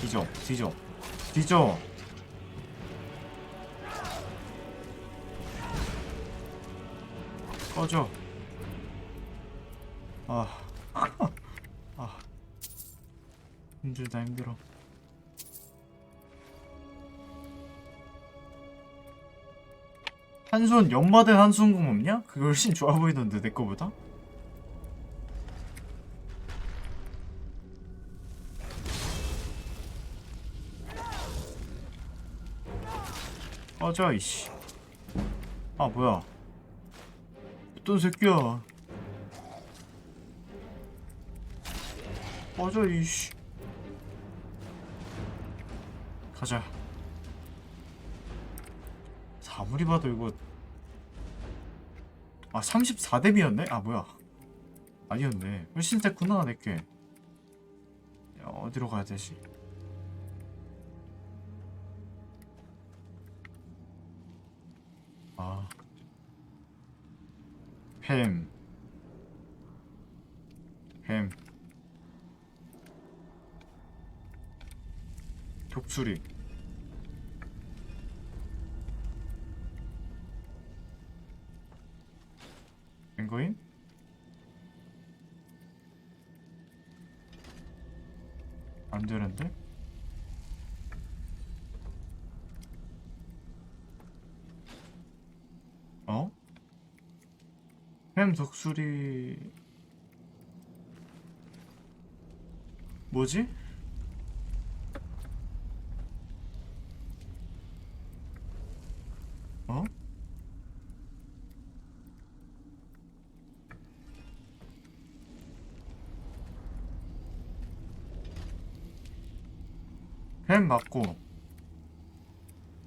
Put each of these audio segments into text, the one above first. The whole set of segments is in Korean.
뒤져 뒤져 뒤져 꺼져 아, 아 힘들다 힘들어 한손 연마된 한손 공 없냐? 그거 훨씬 좋아 보이던데 내 거보다? 꺼져 이씨. 아 뭐야. 어떤 새끼야. 꺼져 이씨. 가자. 아무리 봐도 이거. 아 34렙이었네? 아 뭐야. 아니었네. 훨씬 됐구나 내게. 야, 어디로 가야 되지 아 햄. 햄. 독수리. 펭거인? 안 되는데? 어? 햄 독수리 뭐지? 어? 햄 맞고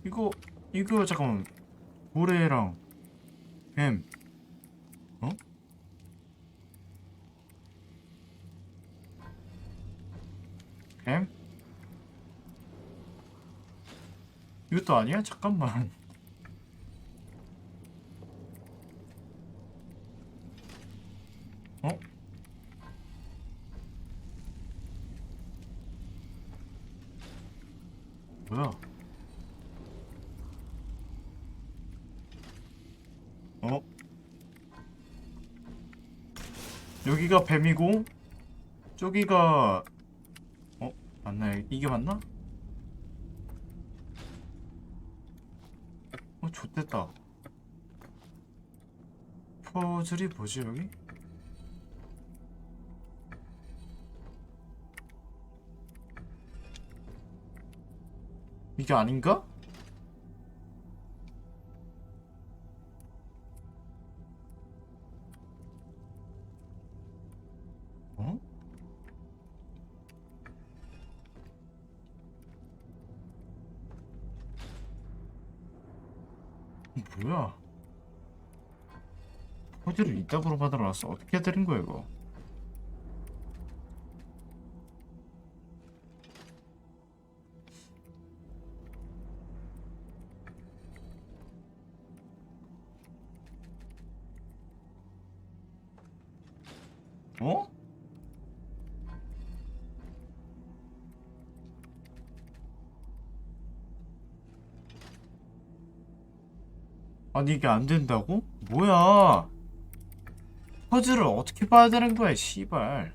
이거 이거 잠깐만 고래랑 햄 이것도 아니야? 잠깐만 어? 뭐야? 어? 여기가 뱀이고 저기가 어? 맞나? 이게 맞나? 어, 좋됐다 퍼즐이 뭐지 여기? 이게 아닌가? 뭐야? 포즈를 이따구로 받아놨어. 어떻게 해야 되는 거야 이거? 아니 이게 안 된다고? 뭐야? 퍼즐을 어떻게 봐야 되는 거야, 씨발.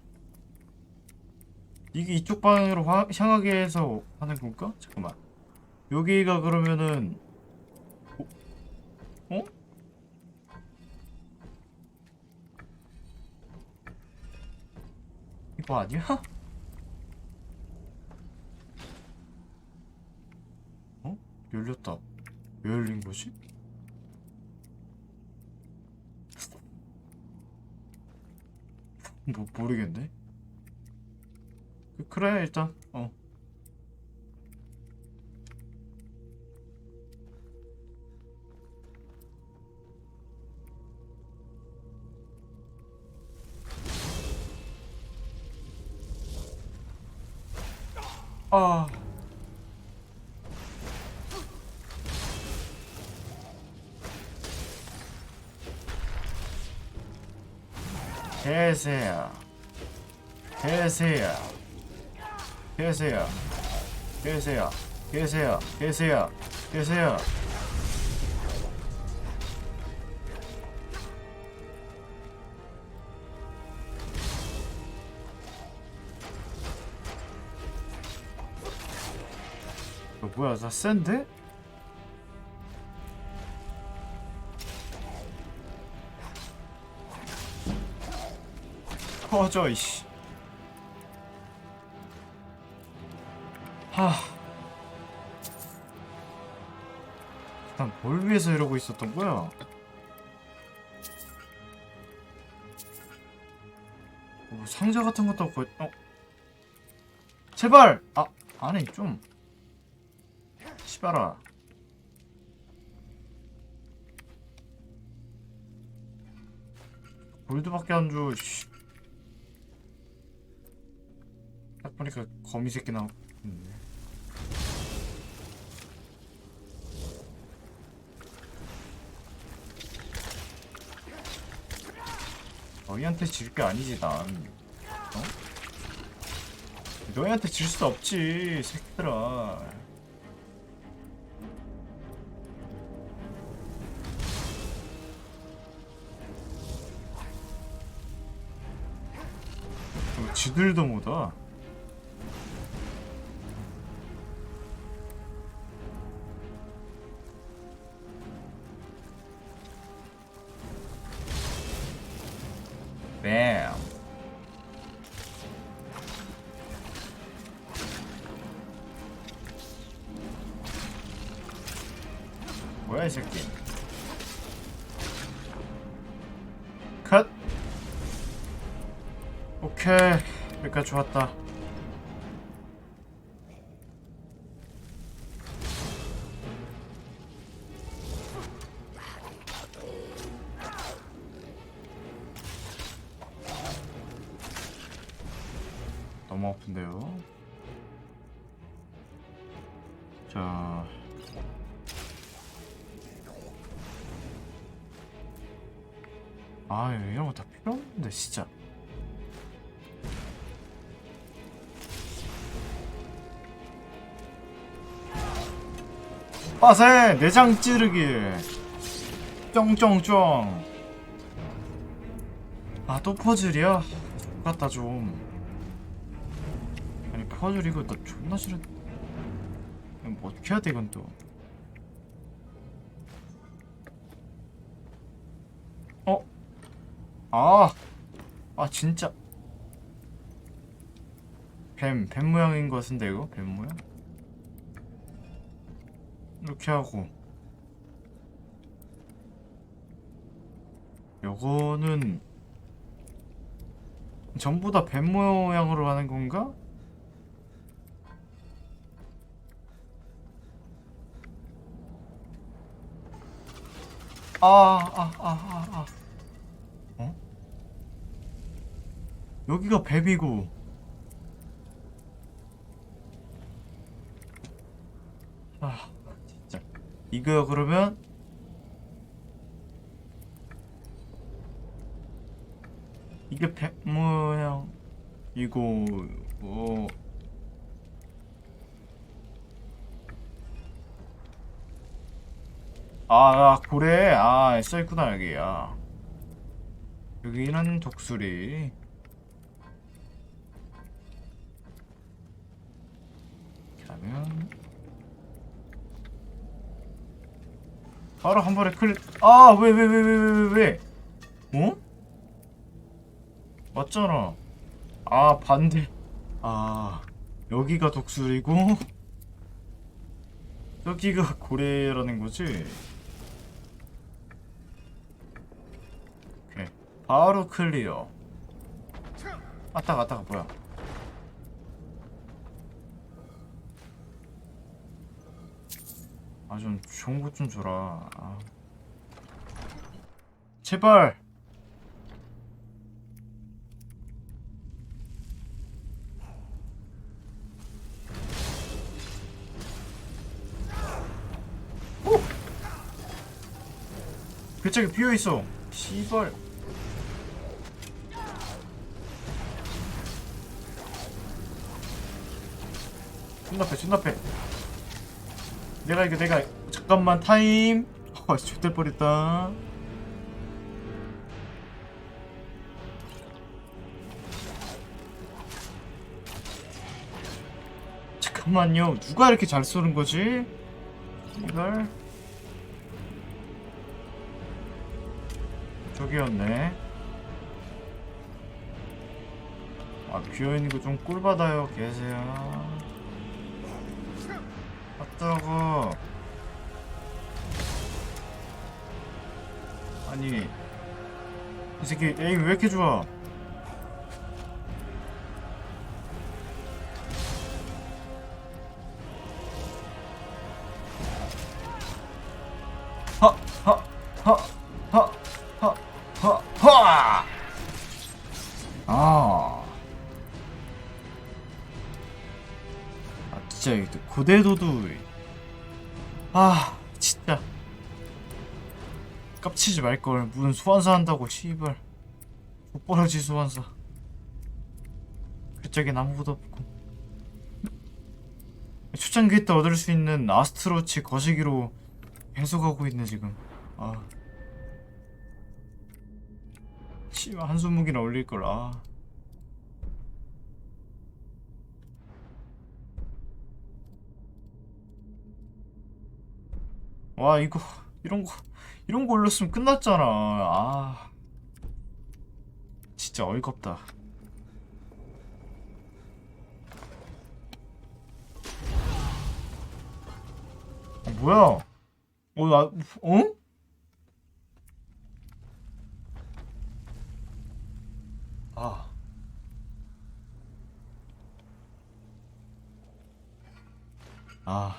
이게 이쪽 방향으로 화- 향하게 해서 하는 건가? 잠깐만. 여기가 그러면은 어? 어? 이거 아니야? 어? 열렸다. 왜 열린 거지? 뭐 모르겠네. 그- 그래 일단 어. 아. 개새야. 개새야. 개새야 개새야 개새야 개새야 어, 뭐야 나 센데? 꺼져 이씨 하난뭘 위해서 이러고 있었던 거야? 뭐 상자 같은 것도 없고 어? 제발! 아 아니 좀 씨발아 골드밖에 안줘 씨. 딱 보니까 거미 새끼 있네. 너희한테 질 게 아니지 난 어? 너희한테 질 수 없지 새끼들아 어, 지들도 못와 좋았다. 너무 아픈데요? 자. 아 이런 거 다 필요 없는데 진짜 빠세 내장 찌르기 쫑쫑쫑 아또 퍼즐이야? 똑같다 좀 아니 퍼즐 이거 나 존나 싫어 뭐 어떻게 해야 돼 이건 또 어? 아, 아 진짜 뱀, 뱀 모양인 것 같은데 이거? 뱀 모양? 이렇게 하고 요거는 전부 다 뱀 모양으로 하는 건가? 아, 아, 아, 아, 아. 어? 여기가 뱀이고. 아. 이거 그러면? 이게 뱀 모양 이거 어 아, 아 고래. 아 써있구나 여기 야 여기는 독수리. 하면 바로 한 번에 클 아왜 왜 왜 왜 왜 왜 왜? 어? 맞잖아. 아 반대. 아 여기가 독수리고? 여기가 고래라는 거지? 오케이. 바로 클리어. 아따가 아따가 뭐야 아 좀 좋은 것 좀 줘라. 아. 제발! 괴짝이 비어있어. 시발. 존나 패 존나 패 내가 이거 내가 잠깐만 타임. 아 X될 뻔했다. 잠깐만요. 누가 이렇게 잘 쏘는 거지? 이걸. 저기였네. 아 비어있는 거좀 꿀 받아요 계세요 아따고. 아니 이 새끼 에임 왜 이렇게 좋아? 하하하하하하하. 아. 진짜 고대도도 아 진짜. 깝치지 말걸. 무슨 소환사 한다고 씨발. 족벌어지 소환사. 그쪽엔 아무것도 없고. 초창기에 때 얻을 수 있는 아스트로치 거시기로 해석하고 있네 지금. 아. 씨발 한숨 무기나 올릴걸. 아 와 이거 이런 거 이런 거 올렸으면 끝났잖아. 아. 진짜 어이가 없다. 아, 뭐야? 어, 나, 어? 아. 아.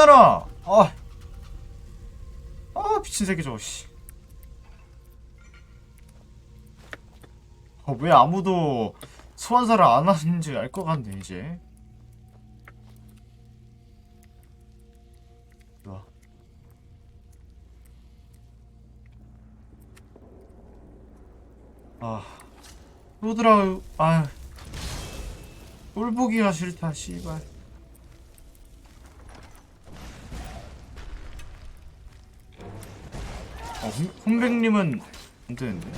아, 10년아! 아. 아, 미친 새끼 저거, 씨. 어, 왜 아무도 소환사를 안 하는지 알 것 같네, 이제. 아. 로드라, 아. 꼴보기가 싫다, 씨발. 어, 홍, 홍백님은 안 되는데.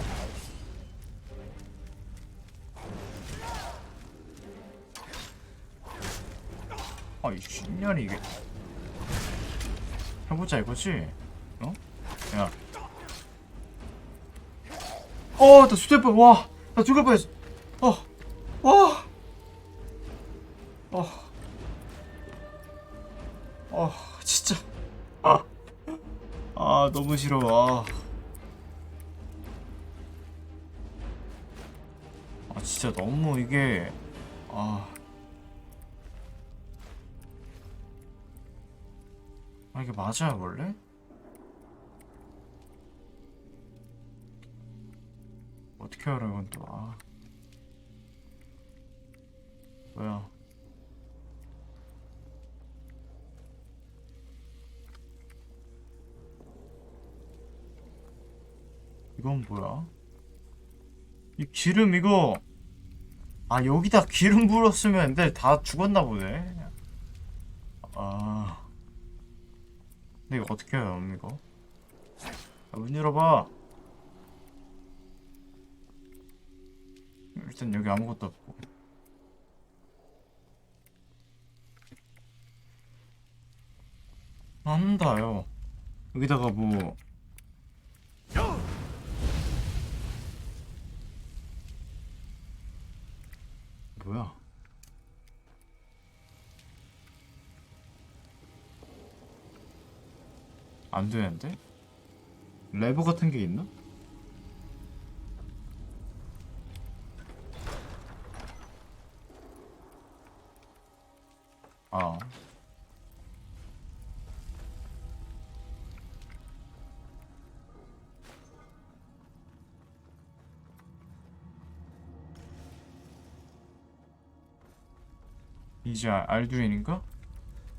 아이 신년이 이게 해보자 이거지? 어? 야. 어, 나 수대뻔 와, 나 죽을 뻔했어. 어, 와, 너무 싫어. 아. 아 진짜 너무 이게 아. 아 이게 맞아요 원래? 어떻게 알아 이건 또 아. 뭐야 이건 뭐야? 이 기름 이거 아 여기다 기름 불었으면 애들 다 죽었나 보네 아 근데 이거 어떻게 해요, 이거? 아, 문 열어봐. 일단 여기 아무것도 없고. 한다요. 여기다가 뭐 뭐야? 안 되는데? 레버 같은 게 있나? 아. 이제 알두인인가?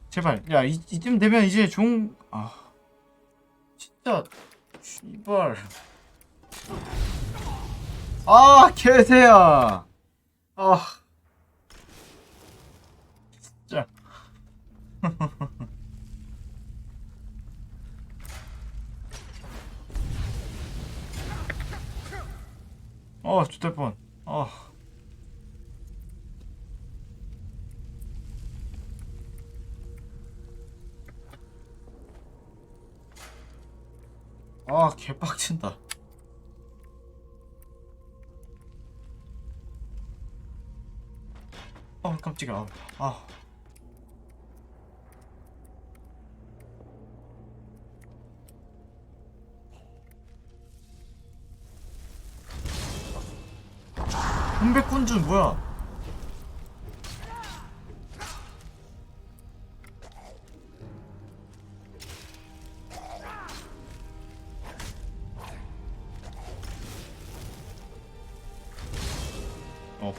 제발 야 이, 이쯤 되면 이제 종 아. 진짜 씨발 아 개새야 아 진짜 어 죽될 뻔 아. 아 개빡친다. 아 깜짝이야. 아. hun백군준 뭐야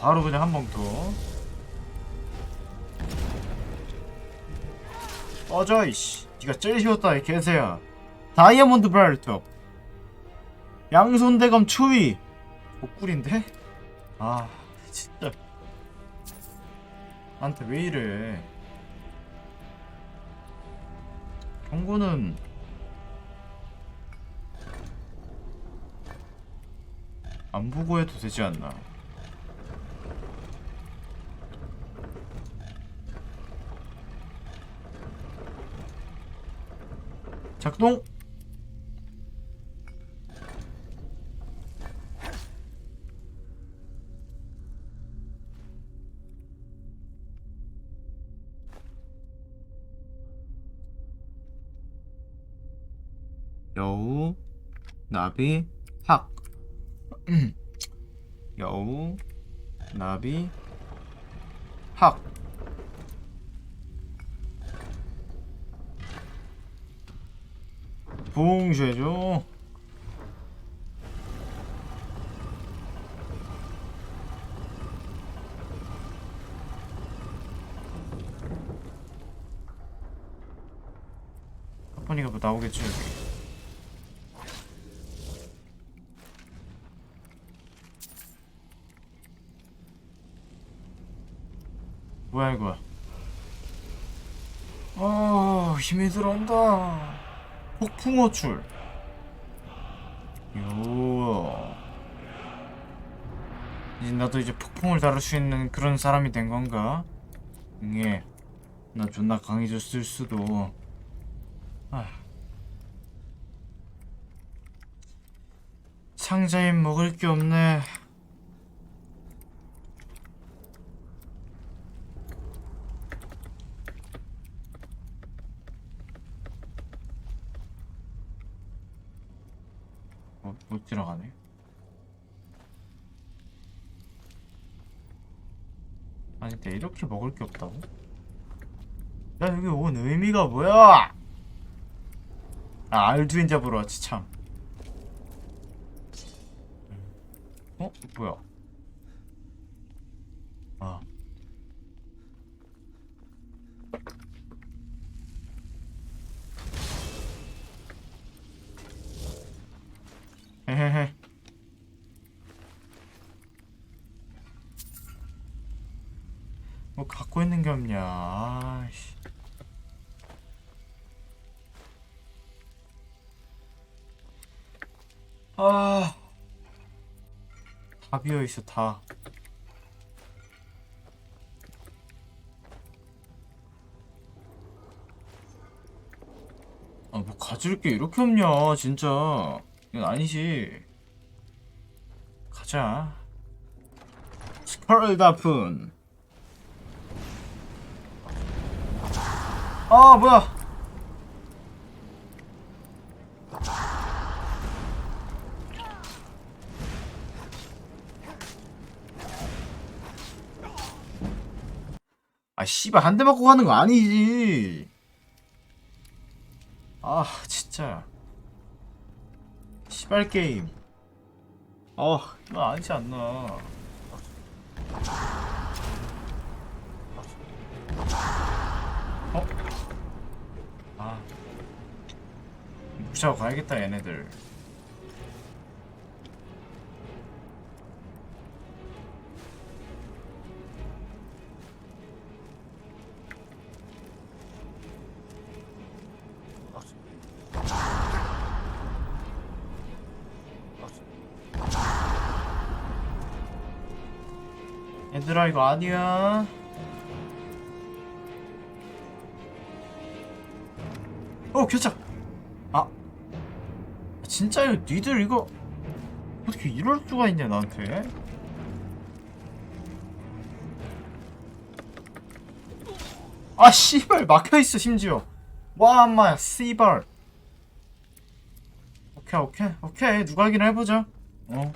바로 그냥 한방 더. 꺼져 이씨. 니가 제일 쉬웠다 이 개새야. 다이아몬드 브랄톱. 양손 대검 추위. 복꿀인데? 아 진짜. 나한테 왜 이래? 경고는 안 보고 해도 되지 않나? 작동. 여우, 나비, 학. 여우, 나비, 학. 봉쇄죠. 하퍼니가 뭐 나오겠죠 여기. 뭐야 이거? 아 힘이 들어온다. 폭풍 호출. 요. 이제 나도 이제 폭풍을 다룰 수 있는 그런 사람이 된 건가? 예. 나 존나 강해졌을 수도. 아. 상자에 먹을 게 없네. 어, 못 들어가네. 아니, 근데 이렇게 먹을 게 없다고? 야, 여기 온 의미가 뭐야? 아, 알두인 잡으러 왔지, 참. 어? 뭐야? 아. 헤헤헤. 뭐 갖고 있는 게 없냐? 아이씨. 아. 다 비어 있어 다. 아, 뭐 가질 게 이렇게 없냐, 진짜. 이건 아니지. 가자. 스컬다푼. 아, 뭐야. 아, 씨발, 한 대 맞고 가는 거 아니지. 아, 진짜. 시발 게임. 어, 이거 아니지 않나. 아. 부시하고 가야겠다 얘네들 얘들아 이거 아니야 어 괜찮 아. 진짜요 니들 이거 어떻게 이럴 수가 있냐 나한테? 아 씨발 막혀있어 심지어. 와 엄마야 씨발. 오케이 오케이 오케이. 누가 하긴 해보자. 어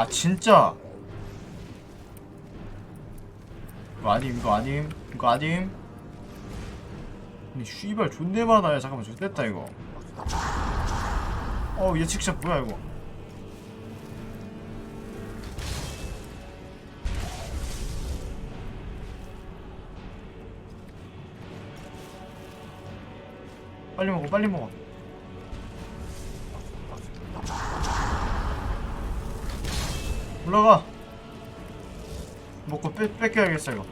아 진짜? 이거 아님 이거 아님 이거 아님? 아니 씨발 존내 많아요 잠깐만 좋됐다 이거. 어 예측샷 뭐야 이거? 빨리 먹어 빨리 먹어 올라가 먹고 뺏, 뺏겨야겠어 이거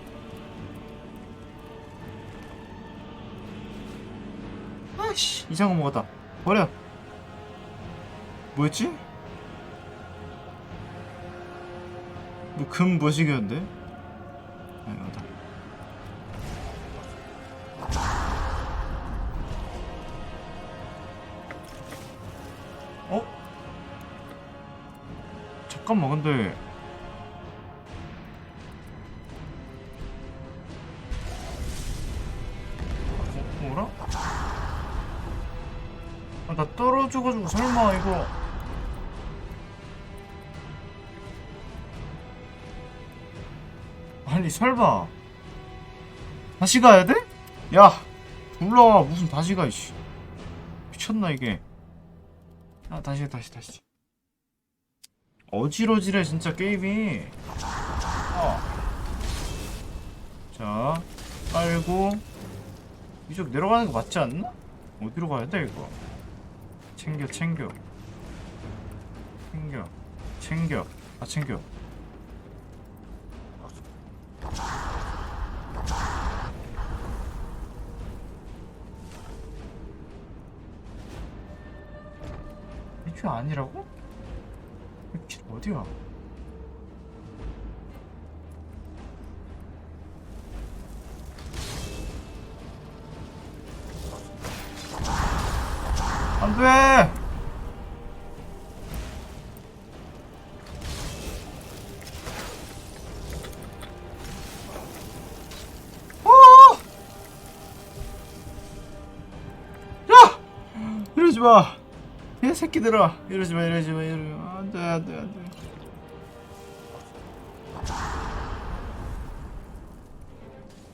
아이씨 이상한 거 먹었다 버려 뭐였지? 뭐 금 뭐시기였는데? 잠깐만 근데. 어, 뭐라? 아, 나 떨어져가지고 설마 이거. 아니 설마. 다시 가야 돼? 야 몰라 무슨 다시 가 이씨. 미쳤나 이게. 아 다시 다시 다시 어지러지래 진짜 게임이 어. 자 깔고 이쪽 내려가는 거 맞지 않나? 어디로 가야 돼 이거 챙겨 챙겨 챙겨 챙겨 아 챙겨 이쪽 아니라고? 길 어디야? 안 돼! 어! 야! 이러지 마! 이 새끼들아! 이러지 마, 이러지 마, 이러지 마. 안 돼, 안 돼, 안 돼.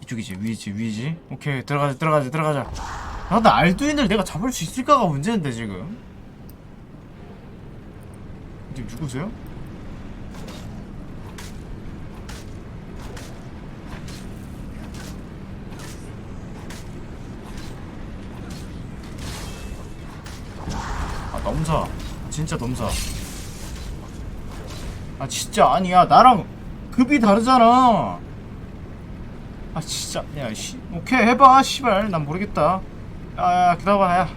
이쪽이지, 위지, 위지. 오케이, 들어가자, 들어가자, 들어가자. 아, 나 알두인을 내가 잡을 수 있을까가 문제인데, 지금. 지금 누구세요? 진짜 넘사. 아, 진짜, 아니야. 나랑 급이 다르잖아. 아, 진짜. 야, 씨. 오케이, 해봐. 씨발. 난 모르겠다. 야, 야, 기다려봐, 야.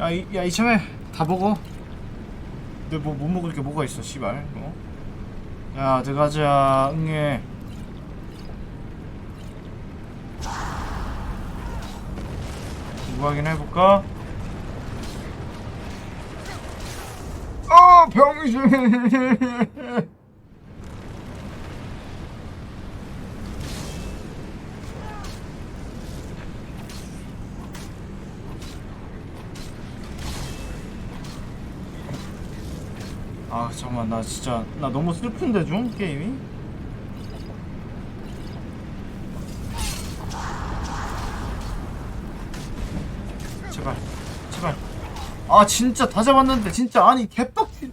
야, 이, 야, 이참에 다 먹어. 근데 뭐, 못 먹을 게 뭐가 있어, 씨발. 어? 야, 들어가자. 응애. 누구 확인 해볼까? 아, 병신! 아 잠깐만 나 진짜 나 너무 슬픈데 좀? 게임이? 제발 제발. 아 진짜 다 잡았는데 진짜. 아니 아